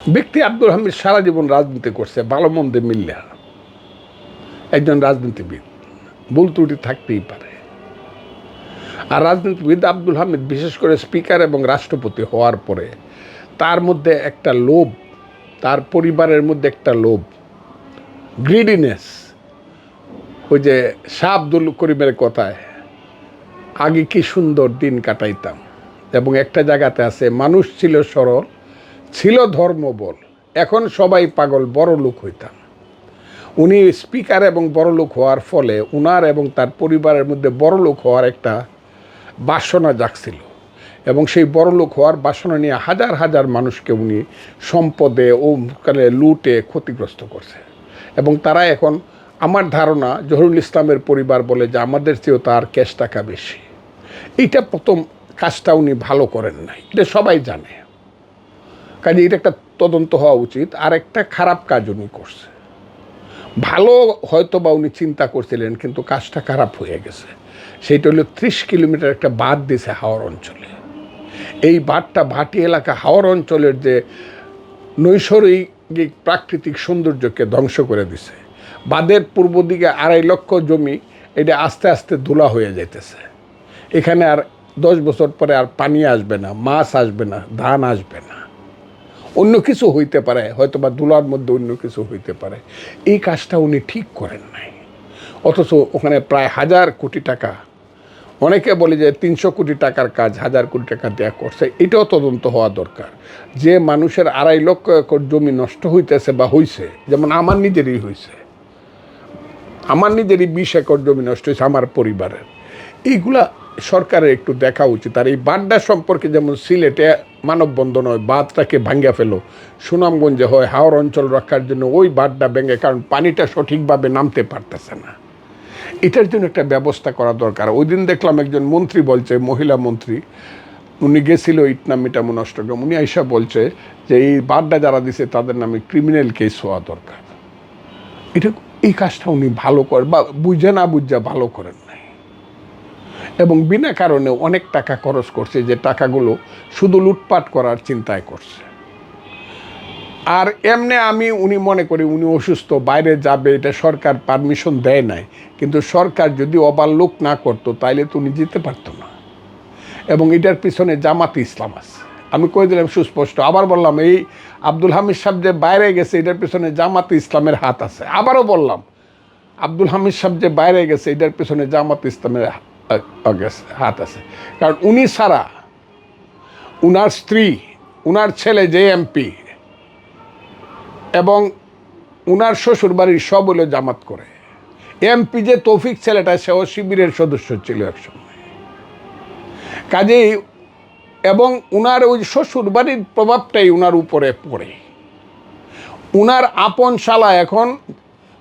ব্যক্তি আব্দুল হামিদ সারা জীবন রাজনীতি করছে, ভালো মন্দে মিললে একজন রাজনীতিবিদ, ভুল ত্রুটি থাকতেই পারে। আর রাজনীতিবিদ আব্দুল হামিদ, বিশেষ করে স্পিকার এবং রাষ্ট্রপতি হওয়ার পরে, তার মধ্যে একটা লোভ, তার পরিবারের মধ্যে একটা লোভ গ্রিডিনেস ওই যে শাহ আব্দুল করিমের কথায়, আগে কি সুন্দর দিন কাটাইতাম? এবং একটা জায়গাতে আছে, মানুষ ছিল সরল ছিল ধর্মবল। এখন সবাই পাগল, বড় লোক হইতাম। উনি স্পিকার এবং বড় লোক হওয়ার ফলে উনার এবং তার পরিবারের মধ্যে বড় লোক হওয়ার একটা বাসনা জাগছিল এবং সেই বড় লোক হওয়ার বাসনা নিয়ে হাজার হাজার মানুষকে উনি সম্পদে ও কালে লুটে ক্ষতিগ্রস্ত করছে। এবং তারা এখন আমার ধারণা জহুরুল ইসলামের পরিবার বলে যে আমাদের চেয়েও তার ক্যাশ টাকা বেশি। এইটা প্রথম কাজটা উনি ভালো করেন নাই। এটা সবাই জানে। কাজে এটা একটা তদন্ত হওয়া উচিত, আর একটা খারাপ কাজ উনি করছে। ভালো হয়তো বা উনি চিন্তা করছিলেন, কিন্তু কাজটা খারাপ হয়ে গেছে। সেইটা হলো ত্রিশ কিলোমিটার একটা বাদ দিছে হাওড় অঞ্চলে। এই বাঁধটা ভাটি এলাকা হাওড় অঞ্চলের যে নৈসর্গিক প্রাকৃতিক সৌন্দর্যকে ধ্বংস করে দিছে। বাঁধের পূর্ব দিকে আড়াই লক্ষ জমি, এটা আস্তে আস্তে ধুলা হয়ে যাইতেছে। এখানে আর দশ বছর পরে আর পানি আসবে না, মাছ আসবে না, ধান আসবে না। অন্য কিছু হইতে পারে হয়তো বা দুলার মধ্যে অন্য কিছু হইতে পারে। এই কাজটা উনি ঠিক করেন নাই। অথচ ওখানে প্রায় হাজার কোটি টাকা, অনেকে বলে যে তিনশো কোটি টাকার কাজ, হাজার কোটি টাকা দেয়া করছে, এটাও তদন্ত হওয়া দরকার। যে মানুষের আড়াই লক্ষ একর জমি নষ্ট হইতেছে বা হইছে, যেমন আমার নিজেরই হয়েছে আমার নিজেরই বিশ একর জমি নষ্ট হয়েছে আমার পরিবারের। এইগুলা সরকারের একটু দেখা উচিত। আর এই বাড্ডা সম্পর্কে যেমন সিলেটে মানববন্ধন হয় বাঁধটাকে ভাঙ্গা ফেলো। সুনামগঞ্জে হয় হাওড় অঞ্চল রক্ষার জন্য ওই বাড্ডা ভেঙে, কারণ পানিটা সঠিকভাবে নামতে পারতেছে না। এটার জন্য একটা ব্যবস্থা করা দরকার। ওই দিন দেখলাম একজন মন্ত্রী বলছে, মহিলা মন্ত্রী, উনি গেছিল ইটনা মিটামো নষ্টগ্রাম। উনি আইসা বলছে যে, এই বাড্ডা যারা দিছে, তাদের নামে ক্রিমিনাল কেস হওয়া দরকার। এটা এই কাজটা উনি ভালো করে বা বুঝে না বুঝা ভালো করেন। এবং বিনা কারণে অনেক টাকা খরচ করছে যে টাকাগুলো শুধু লুটপাট করার চিন্তায় করছে। আর এমনি আমি উনি মনে করি উনি অসুস্থ, বাইরে যাবে, এটা সরকার পারমিশন দেয় নাই। কিন্তু সরকার যদি অবাল্যক না করতো, তাইলে তো উনি যেতে পারতো না। এবং এটার পিছনে জামাতে ইসলাম আছে। আমি কই দিলাম, সুস্পষ্ট। আবার বললাম, এই আব্দুল হামিদ সাহেব যে বাইরে গেছে, এটার পিছনে জামাতে ইসলামের হাত আছে। আবারও বললাম, আব্দুল হামিদ সাহেব যে বাইরে গেছে, এটার পিছনে জামাত ইসলামের হাত আছে। কারণ উনি ছাড়া উনার স্ত্রী, উনার ছেলে যে এমপি এবং উনার শ্বশুর বাড়ির সব হলো জামাত করে। এমপি যে তৌফিক ছেলেটা, সেও শিবিরের সদস্য ছিল একসময়। কাজেই এবং উনার ওই শ্বশুর বাড়ির প্রভাবটাই উনার উপরে পড়ে। উনার আপন শালা এখন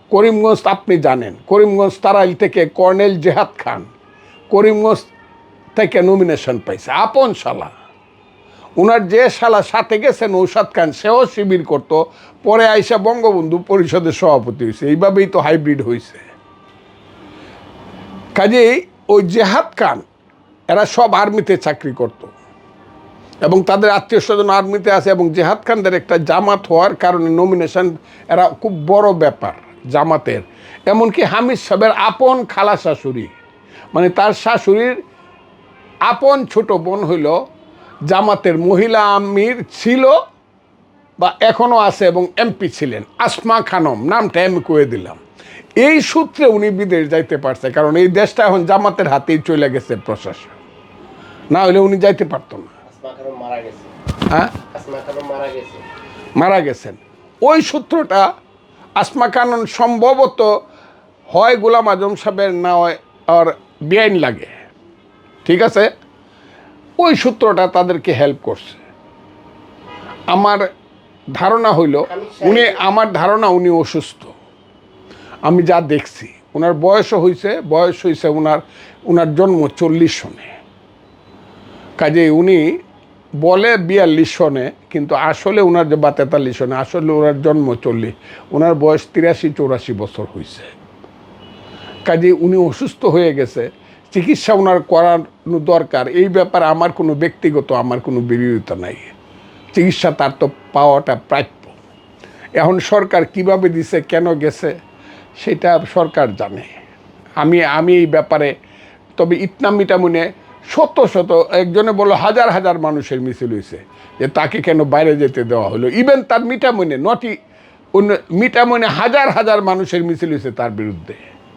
করিমগঞ্জ, আপনি জানেন, করিমগঞ্জ তারাইল থেকে কর্নেল জেহাদ খান। করিমগঞ্জ থেকে নমিনেশন পাইছে। আপন শালা। উনার যে শালা সাথে গেছেন নৌসাদ খান, সেও শিবির করত, পরে আইসা বঙ্গবন্ধু পরিষদের সভাপতি হয়েছে এইভাবেই তো হাইব্রিড হয়েছে কাজেই ওই জেহাদ খান, এরা সব আর্মিতে চাকরি করত। এবং তাদের আত্মীয় স্বজন আর্মিতে আছে এবং জেহাদ খানদের একটা জামাত হওয়ার কারণে নমিনেশন এরা খুব বড় ব্যাপার জামাতের। এমনকি হামিদ সাহেবের আপন খালা শাশুড়ি মানে তার শাশুড়ির আপন ছোট বোন হইল জামাতের মহিলা আমির ছিল বা এখনও আছে এবং এমপি ছিলেন আসমা খানম নামটা আমি কয়ে দিলাম। এই সূত্রে উনি বিদেশ যাইতে পারছে কারণ এই দেশটা এখন জামাতের হাতেই চলে গেছে প্রশাসন। না হলে উনি যাইতে পারতো না। মারা গেছে। হ্যাঁ? মারা গেছেন। ওই সূত্রটা আসমা খানন সম্ভবত হয় গোলাম আজম সাহেবের না হয় আর বেআইন লাগে। ঠিক আছে? ওই সূত্রটা তাদেরকে হেল্প করছে। আমার ধারণা হইল, উনি, আমার ধারণা উনি অসুস্থ। আমি যা দেখছি ওনার বয়সও হয়েছে বয়স হয়েছে ওনার ওনার জন্ম চল্লিশ সনে। কাজে উনি বলে বিয়াল্লিশ সনে, কিন্তু আসলে ওনার বা তেতাল্লিশ সনে, আসলে ওনার জন্ম চল্লিশ ওনার বয়স তিরাশি চৌরাশি বছর হয়েছে কাজে উনি অসুস্থ হয়ে গেছে, চিকিৎসা ওনার করানো দরকার, এই ব্যাপারে আমার কোনো ব্যক্তিগত আমার কোনো বিরোধিতা নাই। চিকিৎসা তার তো পাওয়াটা প্রাপ্য। এখন সরকার কীভাবে দিছে, কেন গেছে, সেটা সরকার জানে। আমি আমি এই ব্যাপারে, তবে ইটনা মিটামুনে শত শত, একজনে বলল, হাজার হাজার মানুষের মিছিল হয়েছে যে তাকে কেন বাইরে যেতে দেওয়া হলো। ইভেন তার মিটামুনে, নটি অন্য মিটামুনে হাজার হাজার মানুষের মিছিল হয়েছে তার বিরুদ্ধে।